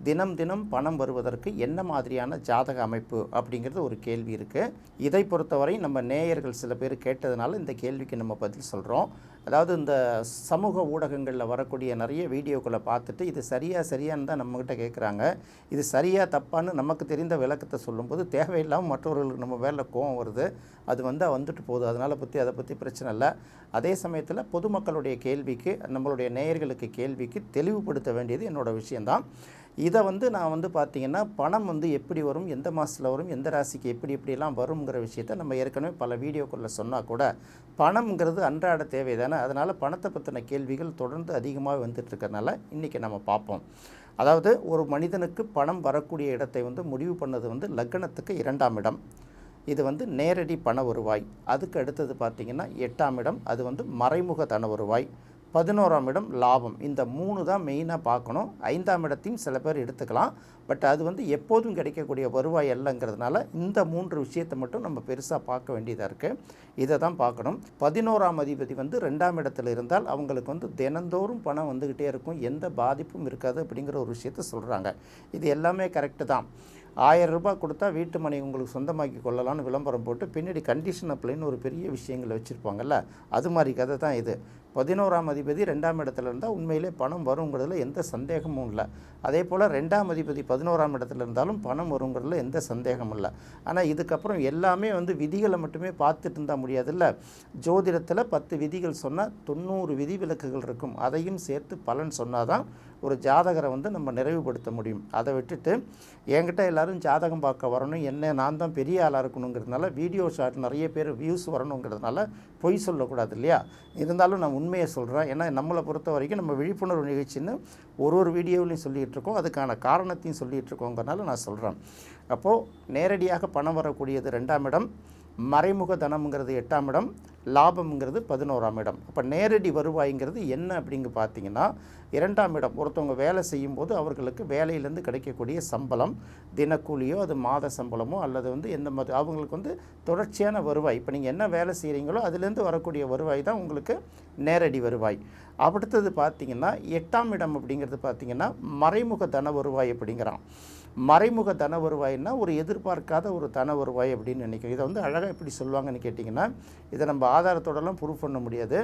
தினம் தினம் பணம் வருவதற்கு என்ன மாதிரியான ஜாதக அமைப்பு அப்படிங்கிறது ஒரு கேள்வி இருக்குது இதை பொறுத்தவரை நம்ம நேயர்கள் சில பேர் கேட்டதுனால இந்த கேள்விக்கு நம்ம பதில் சொல்கிறோம் அதாவது இந்த சமூக ஊடகங்களில் வரக்கூடிய நிறைய வீடியோக்களை பார்த்துட்டு இது சரியாக சரியான்னு தான் நம்மக்கிட்ட கேட்குறாங்க இது சரியாக தப்பான்னு நமக்கு தெரிந்த விளக்கத்தை சொல்லும்போது தேவையில்லாமல் மற்றவர்களுக்கு நம்ம வேலை கோவம் வருது. அது வந்து வந்துட்டு போகுது. அதனால் பற்றி அதை பற்றி பிரச்சனை இல்லை. அதே சமயத்தில் பொதுமக்களுடைய கேள்விக்கு நம்மளுடைய நேயர்களுக்கு கேள்விக்கு தெளிவுபடுத்த வேண்டியது என்னோட விஷயந்தான் இதை வந்து நான் வந்து பார்த்திங்கன்னா பணம் வந்து எப்படி வரும் எந்த மாதத்தில் வரும் எந்த ராசிக்கு எப்படி எப்படிலாம் வருங்கிற விஷயத்த நம்ம ஏற்கனவே பல வீடியோக்குள்ளே சொன்னால் கூட பணம்ங்கிறது அன்றாட தேவை தானே? அதனால் பணத்தை பற்றின கேள்விகள் தொடர்ந்து அதிகமாக வந்துட்டுருக்கறனால இன்றைக்கி நம்ம பார்ப்போம். அதாவது ஒரு மனிதனுக்கு பணம் வரக்கூடிய இடத்தை வந்து முடிவு பண்ணது வந்து லக்னத்துக்கு இரண்டாம் இடம். இது வந்து நேரடி பண வருவாய். அதுக்கு அடுத்தது பார்த்திங்கன்னா எட்டாம் இடம். அது வந்து மறைமுக தன வருவாய். பதினோராம் இடம் லாபம். இந்த மூணு தான் மெயினாக பார்க்கணும். ஐந்தாம் இடத்தையும் சில பேர் எடுத்துக்கலாம். பட் அது வந்து எப்போதும் கிடைக்கக்கூடிய வருவாய் அல்லங்கிறதுனால இந்த மூன்று விஷயத்தை மட்டும் நம்ம பெருசாக பார்க்க வேண்டியதாக இருக்குது இதை தான் பார்க்கணும். பதினோராம் அதிபதி வந்து ரெண்டாம் இடத்துல இருந்தால் அவங்களுக்கு வந்து தினந்தோறும் பணம் வந்துக்கிட்டே இருக்கும். எந்த பாதிப்பும் இருக்காது அப்படிங்கிற ஒரு விஷயத்த சொல்கிறாங்க இது எல்லாமே கரெக்டு தான். ஆயிரம் ரூபாய் கொடுத்தா வீட்டு மனை உங்களுக்கு சொந்தமாக்கி கொள்ளலாம்னு விளம்பரம் போட்டு பின்னாடி கண்டிஷன் அப்ளைன்னு ஒரு பெரிய விஷயங்களை வச்சுருப்பாங்கல்ல? அது மாதிரி கதை தான் இது. பதினோராம் அதிபதி ரெண்டாம் இடத்துல இருந்தால் உண்மையிலே பணம் வருங்கிறதுல எந்த சந்தேகமும் இல்லை. அதே போல் ரெண்டாம் அதிபதி பதினோராம் இடத்துல இருந்தாலும் பணம் வருங்கிறதுல எந்த சந்தேகமும் இல்லை. ஆனால் இதுக்கப்புறம் எல்லாமே வந்து விதிகளை மட்டுமே பார்த்துட்டு இருந்தால் முடியாதுல்ல. ஜோதிடத்தில் பத்து விதிகள் சொன்னால் தொண்ணூறு விதிவிலக்குகள் இருக்கும். அதையும் சேர்த்து பலன் சொன்னால் தான் ஒரு ஜாதகரை வந்து நம்ம நிறைவுபடுத்த முடியும். அதை விட்டுட்டு என்கிட்ட எல்லாரும் ஜாதகம் பார்க்க வரணும். என்ன நான் தான் பெரிய ஆளாக இருக்கணுங்கிறதுனால வீடியோ ஷாட் நிறைய பேர் வியூஸ் வரணுங்கிறதுனால பொய் சொல்லக்கூடாது இல்லையா? இருந்தாலும் நான் உண்மையை சொல்கிறேன் ஏன்னா நம்மளை பொறுத்த வரைக்கும் நம்ம விழிப்புணர்வு நிகழ்ச்சின்னு ஒரு ஒரு வீடியோவிலையும் சொல்லிகிட்டு இருக்கோம் அதுக்கான காரணத்தையும் சொல்லிகிட்டு இருக்கோங்கிறனால நான் சொல்கிறேன் அப்போது நேரடியாக பணம் வரக்கூடியது ரெண்டாம் இடம். மறைமுக தனம்ங்கிறது எட்டாம் இடம் லாபம்ங்கிறது பதினோராம் இடம். அப்போ நேரடி வருவாய்ங்கிறது என்ன அப்படிங்க பார்த்தீங்கன்னா இரண்டாம் இடம் ஒருத்தவங்க வேலை செய்யும்போது அவர்களுக்கு வேலையிலேருந்து கிடைக்கக்கூடிய சம்பளம் தினக்கூலியோ அது மாத சம்பளமோ அல்லது வந்து எந்த மாதிரி அவங்களுக்கு வந்து தொடர்ச்சியான வருவாய். இப்போ நீங்கள் என்ன வேலை செய்கிறீங்களோ அதுலேருந்து வரக்கூடிய வருவாய் தான் உங்களுக்கு நேரடி வருவாய். அடுத்தது பார்த்தீங்கன்னா எட்டாம் இடம் அப்படிங்கிறது பார்த்தீங்கன்னா மறைமுக தன வருவாய் அப்படிங்கிறான். மறைமுக தன வருவாய்னா ஒரு எதிர்பார்க்காத ஒரு தன வருவாய் அப்படின்னு நினைக்கிறேன். இதை வந்து அழகாக எப்படி சொல்லுவாங்கன்னு கேட்டிங்கன்னா இதை நம்ம ஆதாரத்தோடலாம் ப்ரூவ் பண்ண முடியாது.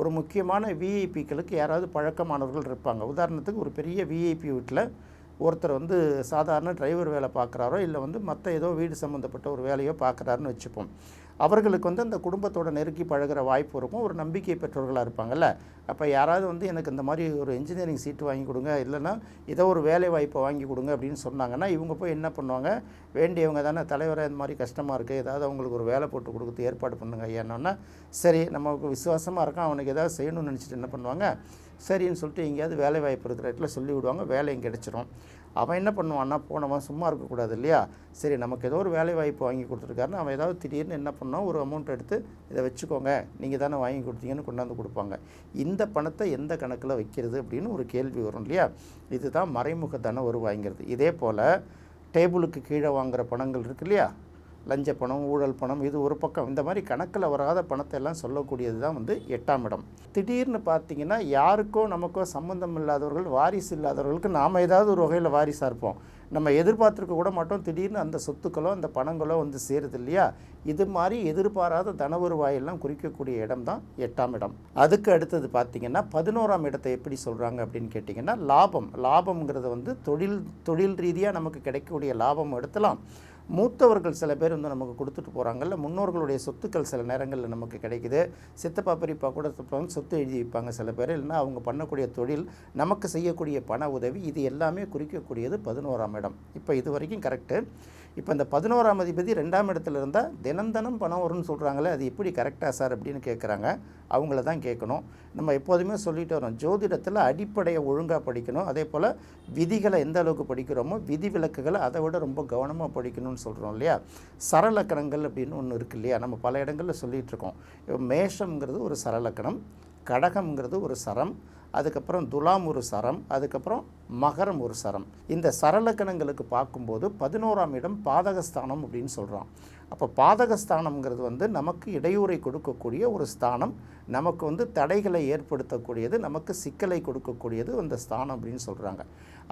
ஒரு முக்கியமான விஐபிக்களுக்கு யாராவது பழக்கமானவர்கள் இருப்பாங்க. உதாரணத்துக்கு ஒரு பெரிய விஐபி வீட்டில் ஒருத்தர் வந்து சாதாரண டிரைவர் வேலை பார்க்குறாரோ இல்லை வந்து மற்ற ஏதோ வீடு சம்மந்தப்பட்ட ஒரு வேலையோ பார்க்குறாருன்னு வச்சுப்போம். அவர்களுக்கு வந்து அந்த குடும்பத்தோட நெருக்கி பழகுற வாய்ப்பு இருக்கும். ஒரு நம்பிக்கை பெற்றோர்களாக இருப்பாங்கல்ல. அப்போ யாராவது வந்து எனக்கு இந்த மாதிரி ஒரு இன்ஜினியரிங் சீட்டு வாங்கி கொடுங்க. இல்லைன்னா ஏதோ ஒரு வேலை வாய்ப்பை வாங்கி கொடுங்க அப்படின்னு சொன்னாங்கன்னா இவங்க போய் என்ன பண்ணுவாங்க? வேண்டியவங்க தானே தலைவராக இந்த மாதிரி கஷ்டமாக இருக்குது ஏதாவது அவங்களுக்கு ஒரு வேலை போட்டு கொடுத்து ஏற்பாடு பண்ணுங்க ஏன்னா சரி நமக்கு விசுவாசமாக இருக்கான். அவனுக்கு ஏதாவது செய்யணும்னு நினச்சிட்டு என்ன பண்ணுவாங்க? சரின்னு சொல்லிட்டு எங்கேயாவது வேலை வாய்ப்பு இருக்கிற இடத்துல சொல்லி விடுவாங்க வேலையும் கிடச்சிரும். அவன் என்ன பண்ணுவான்னா போனவன் சும்மா இருக்கக்கூடாது இல்லையா? சரி நமக்கு ஏதோ ஒரு வேலை வாய்ப்பு வாங்கி கொடுத்துருக்காருன்னு அவன் ஏதாவது திடீர்னு என்ன பண்ணால் ஒரு அமௌண்ட் எடுத்து இதை வச்சுக்கோங்க நீங்கள் தானே வாங்கி கொடுத்தீங்கன்னு கொண்டாந்து கொடுப்பாங்க. இந்த பணத்தை எந்த கணக்கில் வைக்கிறது அப்படின்னு ஒரு கேள்வி வரும் இல்லையா? இதுதான் மறைமுக தன வருவாய்ங்கிறது. இதே போல் டேபிளுக்கு கீழே வாங்குகிற பணங்கள் இருக்கு இல்லையா? லஞ்ச பணம் ஊழல் பணம் இது ஒரு பக்கம். இந்த மாதிரி கணக்கில் வராத பணத்தை எல்லாம் சொல்லக்கூடியது தான் வந்து எட்டாம் இடம். திடீர்னு பார்த்தீங்கன்னா யாருக்கோ நமக்கோ சம்மந்தம் இல்லாதவர்கள் வாரிசு இல்லாதவர்களுக்கு நாம் ஏதாவது ஒரு வகையில் வாரிசாக இருப்போம். நம்ம எதிர்பார்த்துருக்க கூட மாட்டோம். திடீர்னு அந்த சொத்துக்களோ அந்த பணங்களோ வந்து சேருது இல்லையா? இது மாதிரி எதிர்பாராத தனவருவாயெல்லாம் குறிக்கக்கூடிய இடம் தான் எட்டாம் இடம். அதுக்கு அடுத்தது பார்த்திங்கன்னா பதினோராம் இடத்தை எப்படி சொல்கிறாங்க அப்படின்னு கேட்டிங்கன்னா லாபம். லாபம்ங்கிறது வந்து தொழில் தொழில் ரீதியாக நமக்கு கிடைக்கக்கூடிய லாபம் எடுத்தலாம். மூத்தவர்கள் சில பேர் வந்து நமக்கு கொடுத்துட்டு போகிறாங்கல்ல முன்னோர்களுடைய சொத்துக்கள் சில நேரங்களில் நமக்கு கிடைக்குது. சித்தப்பா பெரியப்பா கூட வந்து சொத்து எழுதி வைப்பாங்க சில பேர். இல்லைன்னா அவங்க பண்ணக்கூடிய தொழில் நமக்கு செய்யக்கூடிய பண உதவி இது எல்லாமே குறிக்கக்கூடியது பதினோராம் இடம். இப்போ இது வரைக்கும் கரெக்டு இப்போ இந்த பதினோராம் அதிபதி ரெண்டாம் இடத்துல இருந்தால் தினம் தினம் பணம் வரும்னு சொல்கிறாங்களே அது எப்படி கரெக்டாக சார் அப்படின்னு கேட்குறாங்க அவங்கள தான் கேட்கணும் நம்ம எப்போதுமே சொல்லிட்டு வரோம் ஜோதிடத்தில் அடிப்படையை ஒழுங்காக படிக்கணும். அதே போல் விதிகளை எந்த அளவுக்கு படிக்கிறோமோ விதி விலக்குகளை அதை விட ரொம்ப கவனமாக படிக்கணும்னு சொல்கிறோம் இல்லையா? சரலக்கணங்கள் அப்படின்னு ஒன்று இருக்குது இல்லையா? நம்ம பல இடங்களில் சொல்லிகிட்டு இருக்கோம். இப்போ மேஷம்ங்கிறது ஒரு சரலக்கணம் கடகம்ங்கிறது ஒரு சரம் அதுக்கப்புறம் துலாம் ஒரு சரம் அதுக்கப்புறம் மகரம் ஒரு சரம். இந்த சரலக்கணங்களுக்கு பார்க்கும்போது பதினோராம் இடம் பாதகஸ்தானம் அப்படின்னு சொல்கிறோம் அப்போ பாதகஸ்தானம்ங்கிறது வந்து நமக்கு இடையூறை கொடுக்கக்கூடிய ஒரு ஸ்தானம். நமக்கு வந்து தடைகளை ஏற்படுத்தக்கூடியது நமக்கு சிக்கலை கொடுக்கக்கூடியது அந்த ஸ்தானம் அப்படின்னு சொல்கிறாங்க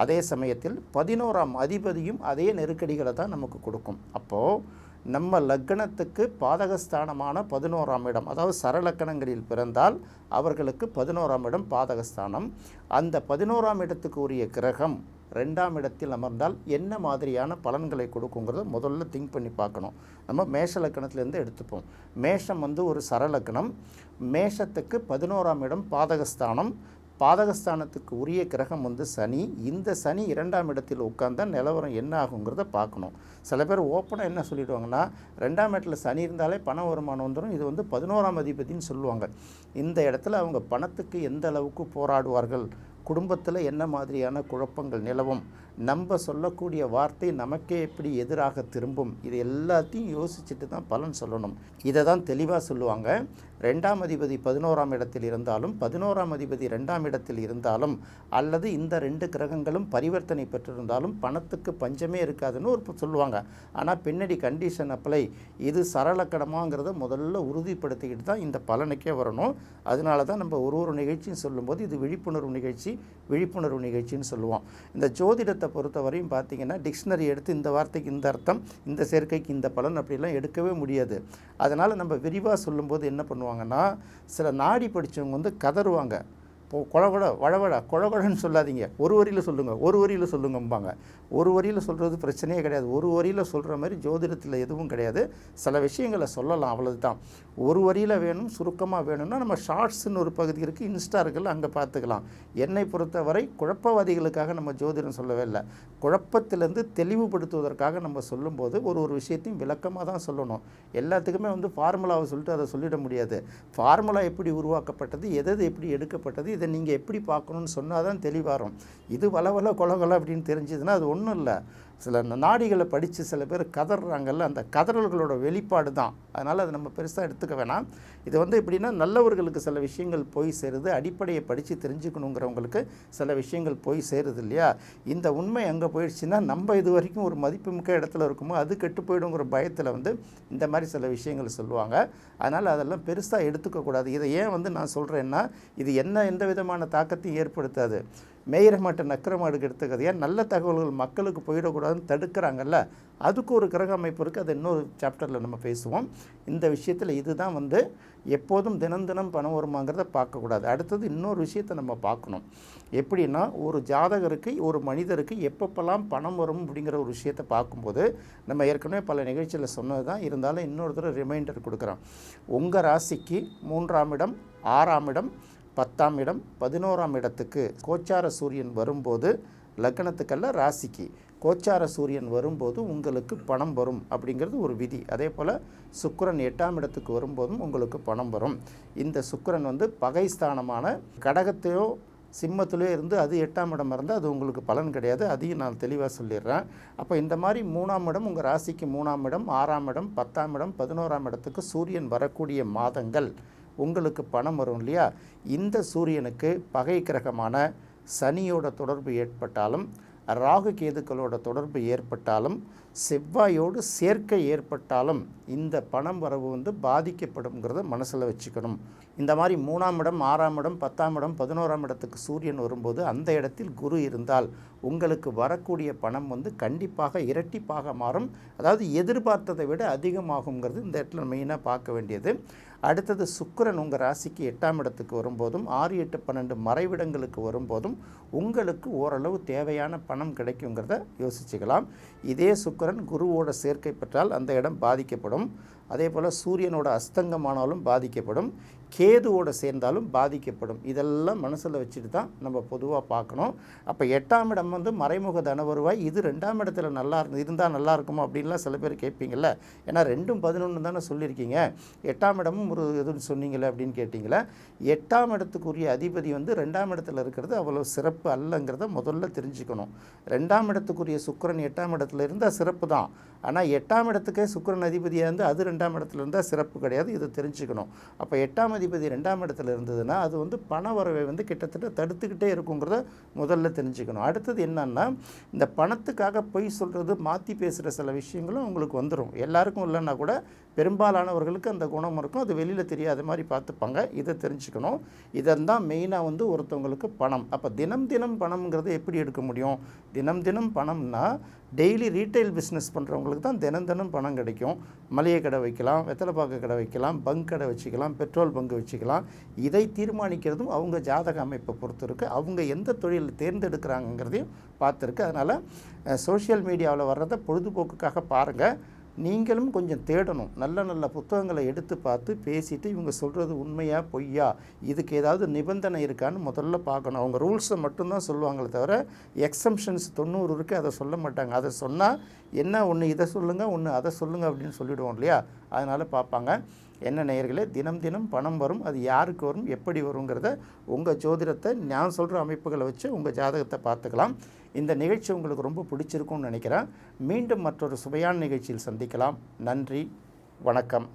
அதே சமயத்தில் பதினோராம் அதிபதியும் அதே நெருக்கடிகளை தான் நமக்கு கொடுக்கும். அப்போது நம்ம லக்னத்துக்கு பாதகஸ்தானமான பதினோராம் இடம் அதாவது சரலக்கணங்களில் பிறந்தால் அவர்களுக்கு பதினோராம் இடம் பாதகஸ்தானம். அந்த பதினோராம் இடத்துக்கு உரிய கிரகம் ரெண்டாம் இடத்தில் அமர்ந்தால் என்ன மாதிரியான பலன்களை கொடுக்குங்கிறத முதல்ல திங்க் பண்ணி பார்க்கணும். நம்ம மேஷ லக்கணத்திலேருந்து எடுத்துப்போம். மேஷம் வந்து ஒரு சரலக்கணம். மேஷத்துக்கு பதினோராம் இடம் பாதகஸ்தானம். பாதகஸ்தானத்துக்கு உரிய கிரகம் வந்து சனி. இந்த சனி இரண்டாம் இடத்தில் உட்காந்தா நிலவரம் என்ன ஆகுங்கிறத பார்க்கணும். சில பேர் ஓப்பனாக என்ன சொல்லிடுவாங்கன்னா ரெண்டாம் இடத்துல சனி இருந்தாலே பண வருமானம் வந்துடும் இது வந்து பதினோராம் அதிபதின்னு சொல்லுவாங்க. இந்த இடத்துல அவங்க பணத்துக்கு எந்த அளவுக்கு போராடுவார்கள்? குடும்பத்தில் என்ன மாதிரியான குழப்பங்கள் நிலவும்? நம்ம சொல்லக்கூடிய வார்த்தை நமக்கே எப்படி எதிராக திரும்பும்? இது எல்லாத்தையும் யோசிச்சுட்டு தான் பலன் சொல்லணும். இதை தான் தெளிவாக சொல்லுவாங்க. ரெண்டாம் அதிபதி பதினோராம் இடத்தில் இருந்தாலும் பதினோராம் அதிபதி ரெண்டாம் இடத்தில் இருந்தாலும் அல்லது இந்த ரெண்டு கிரகங்களும் பரிவர்த்தனை பெற்றிருந்தாலும் பணத்துக்கு பஞ்சமே இருக்காதுன்னு ஒரு சொல்லுவாங்க. ஆனால் பின்னாடி கண்டிஷன் அப்ளை இது சரளக்கடமாங்கிறத முதல்ல உறுதிப்படுத்திக்கிட்டு தான் இந்த பலனுக்கே வரணும். அதனால தான் நம்ம ஒரு ஒரு நிகழ்ச்சியும் சொல்லும்போது இது விழிப்புணர்வு நிகழ்ச்சி விழிப்புணர்வு நிகழ்ச்சின்னு சொல்லுவோம். இந்த ஜோதிடத்தை பொறுத்தவரையும் பார்த்தீங்கன்னா டிக்ஷனரி எடுத்து இந்த வார்த்தைக்கு இந்த அர்த்தம் இந்த சேர்க்கைக்கு இந்த பலன் அப்படிலாம் எடுக்கவே முடியாது. அதனால் நம்ம விரிவாக சொல்லும்போது என்ன பண்ணுவாங்கன்னா சில நாடி படித்தவங்க வந்து கதறுவாங்க. கொழகொட வழவழ கொழகொடன்னு சொல்லாதீங்க. ஒரு வரியில் சொல்லுங்கள் ஒரு வரியில் சொல்லுங்கம்பாங்க. ஒரு வரியில் சொல்கிறது பிரச்சனையே கிடையாது. ஒரு வரியில் சொல்கிற மாதிரி ஜோதிடத்தில் எதுவும் கிடையாது. சில விஷயங்களை சொல்லலாம் அவ்வளவுதான். ஒரு வரியில் வேணும் சுருக்கமாக வேணும்னா நம்ம ஷார்ட்ஸ்னு ஒரு பகுதி இருக்குது இன்ஸ்டா இருக்குல்ல அங்கே பார்த்துக்கலாம். என்னை பொறுத்தவரை குழப்பவாதிகளுக்காக நம்ம ஜோதிடம் சொல்லவே இல்லை. குழப்பத்திலேருந்து தெளிவுபடுத்துவதற்காக நம்ம சொல்லும்போது ஒரு ஒரு விஷயத்தையும் விளக்கமாக தான் சொல்லணும். எல்லாத்துக்குமே வந்து ஃபார்முலாவை சொல்லிட்டு அதை சொல்லிட முடியாது. ஃபார்முலா எப்படி உருவாக்கப்பட்டது எது எப்படி எடுக்கப்பட்டது இதை நீங்கள் எப்படி பார்க்கணும்னு சொன்னால் தான் தெளிவாகும். இது வளவல கொலகொல அப்படின்னு தெரிஞ்சதுன்னா அது ஒன்றும் இல்லை. சில நாடிகளை படித்து சில பேர் கதறாங்கல்ல அந்த கதறல்களோட வெளிப்பாடு தான். அதனால் அதை நம்ம பெருசாக எடுத்துக்க வேணாம். இது வந்து எப்படின்னா நல்லவர்களுக்கு சில விஷயங்கள் போய் சேருது அடிப்படையை படித்து தெரிஞ்சுக்கணுங்கிறவங்களுக்கு சில விஷயங்கள் போய் சேருது இல்லையா? இந்த உண்மை அங்கே போயிடுச்சுன்னா நம்ம இது வரைக்கும் ஒரு மதிப்புமிக்க இடத்துல இருக்குமோ அது கெட்டு போயிடுங்கிற பயத்தில் வந்து இந்த மாதிரி சில விஷயங்கள் சொல்லுவாங்க. அதனால் அதெல்லாம் பெருசாக எடுத்துக்கக்கூடாது இதை ஏன் வந்து நான் சொல்கிறேன்னா இது என்ன எந்த விதமான தாக்கத்தையும் ஏற்படுத்தாது. மேயிற மாட்டை எடுத்த கதையாக நல்ல தகவல்கள் மக்களுக்கு போயிடக்கூடாதுன்னு தடுக்கிறாங்கல்ல. அதுக்கு ஒரு கிரக அமைப்பு இருக்குது அது இன்னொரு சாப்டரில் நம்ம பேசுவோம். இந்த விஷயத்தில் இதுதான் வந்து எப்போதும் தினம் தினம் பணம் வருமாங்கிறத பார்க்கக்கூடாது. அடுத்தது இன்னொரு விஷயத்தை நம்ம பார்க்கணும். எப்படின்னா ஒரு ஜாதகருக்கு ஒரு மனிதருக்கு எப்பப்பெல்லாம் பணம் வரும் அப்படிங்கிற ஒரு விஷயத்தை பார்க்கும்போது நம்ம ஏற்கனவே பல நிகழ்ச்சியில் சொன்னது தான் இருந்தாலும் இன்னொரு தடவை ரிமைண்டர் கொடுக்குறோம் உங்கள் ராசிக்கு மூன்றாம் இடம் ஆறாம் இடம் பத்தாம் இடம் பதினோராம் இடத்துக்கு கோச்சார சூரியன் வரும்போது லக்னத்துக்கல்ல ராசிக்கு. கோச்சார சூரியன் வரும்போது உங்களுக்கு பணம் வரும் அப்படிங்கிறது ஒரு விதி. அதே போல் சுக்கிரன் எட்டாம் இடத்துக்கு வரும்போதும் உங்களுக்கு பணம் வரும். இந்த சுக்கிரன் வந்து பகைஸ்தானமான கடகத்தையோ சிம்மத்திலே இருந்து அது எட்டாம் இடம் இருந்தால் அது உங்களுக்கு பலன் கிடையாது. அதையும் நான் தெளிவாக சொல்லிடுறேன். அப்போ இந்த மாதிரி மூணாம் இடம் உங்கள் ராசிக்கு மூணாம் இடம் ஆறாம் இடம் பத்தாம் இடம் பதினோராம் இடத்துக்கு சூரியன் வரக்கூடிய மாதங்கள். உங்களுக்கு பணம் வரும் இல்லையா? இந்த சூரியனுக்கு பகை கிரகமான சனியோட தொடர்பு ஏற்பட்டாலும் ராகு கேதுக்களோட தொடர்பு ஏற்பட்டாலும் செவ்வாயோடு சேர்க்கை ஏற்பட்டாலும் இந்த பணம் வரவு வந்து பாதிக்கப்படும்ங்கிறத மனசில் வச்சுக்கணும். இந்த மாதிரி மூணாம் இடம் ஆறாம் இடம் பத்தாம் இடம் பதினோராம் இடத்துக்கு சூரியன் வரும்போது அந்த இடத்தில் குரு இருந்தால் உங்களுக்கு வரக்கூடிய பணம் வந்து கண்டிப்பாக இரட்டிப்பாக மாறும். அதாவது எதிர்பார்த்ததை விட அதிகமாகுங்கிறது இந்த இடத்துல மெயினாக பார்க்க வேண்டியது. அடுத்தது சுக்கரன் உங்கள் ராசிக்கு எட்டாம் இடத்துக்கு வரும்போதும் ஆறு எட்டு பன்னெண்டு மறைவிடங்களுக்கு வரும்போதும் உங்களுக்கு ஓரளவு தேவையான பணம் கிடைக்குங்கிறத யோசிச்சுக்கலாம். இதே சுக்கிரன் குருவோட சேர்க்கை பெற்றால் அந்த இடம் பாதிக்கப்படும். அதே போல் சூரியனோட அஸ்தங்கமானாலும் பாதிக்கப்படும். கேதுவோடு சேர்ந்தாலும் பாதிக்கப்படும். இதெல்லாம் மனசில் வச்சுட்டு தான் நம்ம பொதுவாக பார்க்கணும். அப்போ எட்டாம் இடம் வந்து மறைமுக தன வருவாய். இது ரெண்டாம் இடத்துல நல்லா இருந்து இருந்தால் நல்லா இருக்குமா அப்படின்லாம் சில பேர் கேட்பீங்கள்ல ஏன்னா ரெண்டும் பதினொன்று தானே சொல்லியிருக்கீங்க. எட்டாம் இடமும் ஒரு எதுன்னு சொன்னீங்களே அப்படின்னு கேட்டிங்களே எட்டாம் இடத்துக்குரிய அதிபதி வந்து ரெண்டாம் இடத்துல இருக்கிறது அவ்வளோ சிறப்பு அல்லங்கிறத முதல்ல தெரிஞ்சுக்கணும். ரெண்டாம் இடத்துக்குரிய சுக்கிரன் எட்டாம் இடத்துல இருந்தால் சிறப்பு தான். ஆனால் எட்டாம் இடத்துக்கே சுக்கிரன் அதிபதியாக இருந்து அது ரெண்டாம் இடத்துல இருந்தால் சிறப்பு கிடையாது. இதை தெரிஞ்சுக்கணும். அப்போ எட்டாம் அதிபதி ரெண்டாம் இடத்துல இருந்ததுன்னா அது வந்து பண வரவை வந்து கிட்டத்தட்ட தடுத்துக்கிட்டே இருக்குங்கிறத முதல்ல தெரிஞ்சுக்கணும். அடுத்தது என்னன்னா இந்த பணத்துக்காக பொய் சொல்கிறது மாற்றி பேசுகிற சில விஷயங்களும் உங்களுக்கு வந்துடும் எல்லாருக்கும் இல்லைன்னா கூட பெரும்பாலானவர்களுக்கு அந்த குணம் இருக்கும். அது வெளியில் தெரியாத மாதிரி பார்த்துப்பாங்க. இதை தெரிஞ்சுக்கணும். இதெல்லாம் மெயினாக வந்து ஒருத்தவங்களுக்கு பணம். அப்போ தினம் தினம் பணம்ங்கிறது எப்படி எடுக்க முடியும்? தினம் தினம் பணம்னா டெய்லி ரீட்டைல் பிஸ்னஸ் பண்ணுறவங்களுக்கு தான் தினம் தினம் பணம் கிடைக்கும். மளிகை கடை வைக்கலாம் வெத்தலைப்பாக்கு கடை வைக்கலாம் பங்க் கடை வச்சுக்கலாம் பெட்ரோல் பங்கு வச்சுக்கலாம். இதை தீர்மானிக்கிறதும் அவங்க ஜாதக அமைப்பை பொறுத்து இருக்குது அவங்க எந்த தொழில் தேர்ந்தெடுக்கிறாங்கங்கிறதையும் பார்த்துருக்கு. அதனால் சோஷியல் மீடியாவில் வர்றதை பொழுதுபோக்குக்காக பாருங்கள் நீங்களும் கொஞ்சம் தேடணும். நல்ல நல்ல புத்தகங்களை எடுத்து பார்த்து பேசிட்டு இவங்க சொல்கிறது உண்மையா பொய்யா இதுக்கு ஏதாவது நிபந்தனை இருக்கான்னு முதல்ல பார்க்கணும். அவங்க ரூல்ஸை மட்டும்தான் சொல்லுவாங்களே தவிர எக்ஸம்ஷன்ஸ் தொண்ணூறு இருக்குது அதை சொல்ல மாட்டாங்க. அதை சொன்னால் என்ன ஒன்று இதை சொல்லுங்கள் ஒன்று அதை சொல்லுங்கள் அப்படின்னு சொல்லிவிடுவோம் இல்லையா? அதனால் பார்ப்பாங்க. என்ன நேயர்களே தினம் தினம் பணம் வரும் அது யாருக்கு வரும் எப்படி வருங்கிறத உங்கள் ஜோதிடத்தை நான் சொல்கிற அமைப்புகளை வச்சு உங்கள் ஜாதகத்தை பார்த்துக்கலாம். இந்த நிகழ்ச்சி உங்களுக்கு ரொம்ப பிடிச்சிருக்கும்னு நினைக்கிறேன். மீண்டும் மற்றொரு சுவையான நிகழ்ச்சியில் சந்திக்கலாம். நன்றி வணக்கம்.